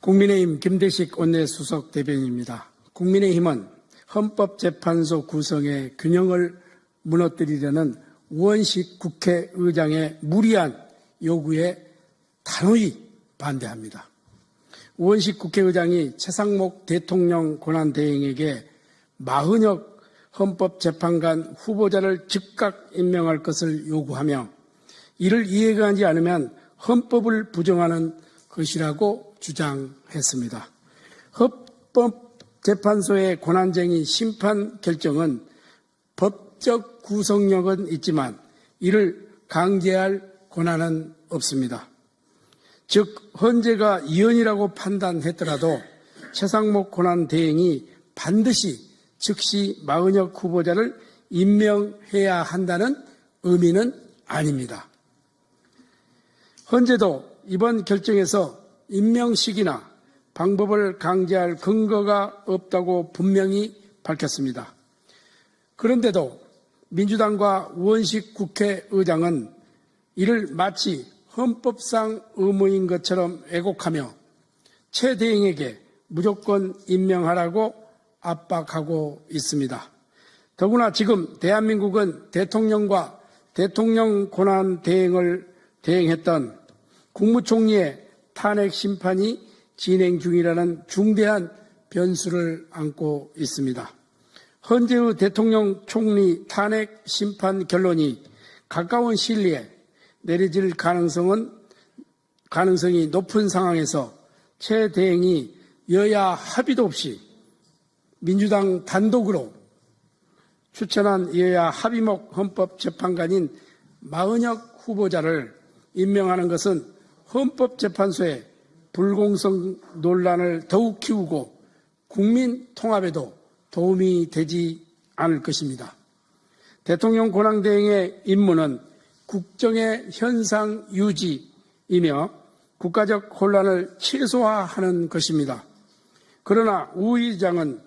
국민의힘 김대식 원내수석 대변인입니다. 국민의힘은 헌법재판소 구성의 균형을 무너뜨리려는 우원식 국회의장의 무리한 요구에 단호히 반대합니다. 우원식 국회의장이 최상목 대통령 권한대행에게 마흔혁 헌법재판관 후보자를 즉각 임명할 것을 요구하며 이를 이해하지 않으면 헌법을 부정하는 것이라고 주장했습니다. 헌법재판소의 권한쟁의 심판 결정은 법적 구속력은 있지만 이를 강제할 권한은 없습니다. 즉 헌재가 이언이라고 판단했더라도 최상목 권한 대행이 반드시 즉시 마은혁 후보자를 임명해야 한다는 의미는 아닙니다. 헌재도 이번 결정에서 임명식이나 방법을 강제할 근거가 없다고 분명히 밝혔습니다. 그런데도 민주당과 우원식 국회의장은 이를 마치 헌법상 의무인 것처럼 왜곡하며 최 대행에게 무조건 임명하라고 압박하고 있습니다. 더구나 지금 대한민국은 대통령과 대통령 권한 대행을 대행했던 국무총리의 탄핵 심판이 진행 중이라는 중대한 변수를 안고 있습니다. 헌재의 대통령 총리 탄핵 심판 결론이 가까운 내에 내려질 가능성은 가능성이 높은 상황에서 최 대행이 여야 합의도 없이 민주당 단독으로 추천한 여야 합의목 헌법재판관인 마은혁 후보자를 임명하는 것은 헌법재판소의 불공성 논란을 더욱 키우고 국민 통합에도 도움이 되지 않을 것입니다. 대통령 권한대행의 임무는 국정의 현상 유지이며 국가적 혼란을 최소화하는 것입니다. 그러나 우 의장은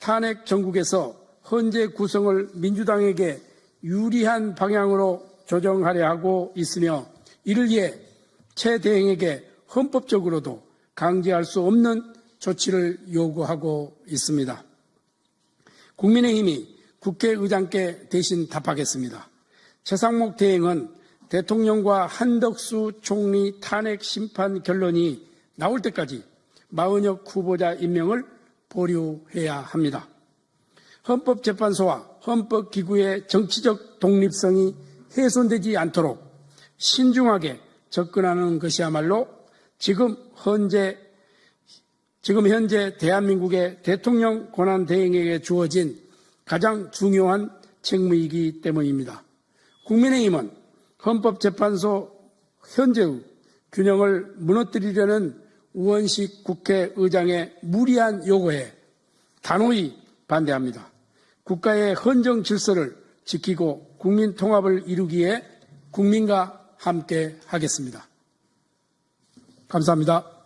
탄핵 전국에서 헌재 구성을 민주당에게 유리한 방향으로 조정하려 하고 있으며 이를 위해 최 대행에게 헌법적으로도 강제할 수 없는 조치를 요구하고 있습니다. 국민의힘이 국회의장께 대신 답하겠습니다. 최상목 대행은 대통령과 한덕수 총리 탄핵 심판 결론이 나올 때까지 마은혁 후보자 임명을 보류해야 합니다. 헌법재판소와 헌법기구의 정치적 독립성이 훼손되지 않도록 신중하게 접근하는 것이야말로 지금 현재 지금 현재 대한민국의 대통령 권한 대행에게 주어진 가장 중요한 책무이기 때문입니다. 국민의힘은 헌법재판소 현재의 균형을 무너뜨리려는 우원식 국회의장의 무리한 요구에 단호히 반대합니다. 국가의 헌정 질서를 지키고 국민 통합을 이루기에 국민과 함께 하겠습니다. 감사합니다.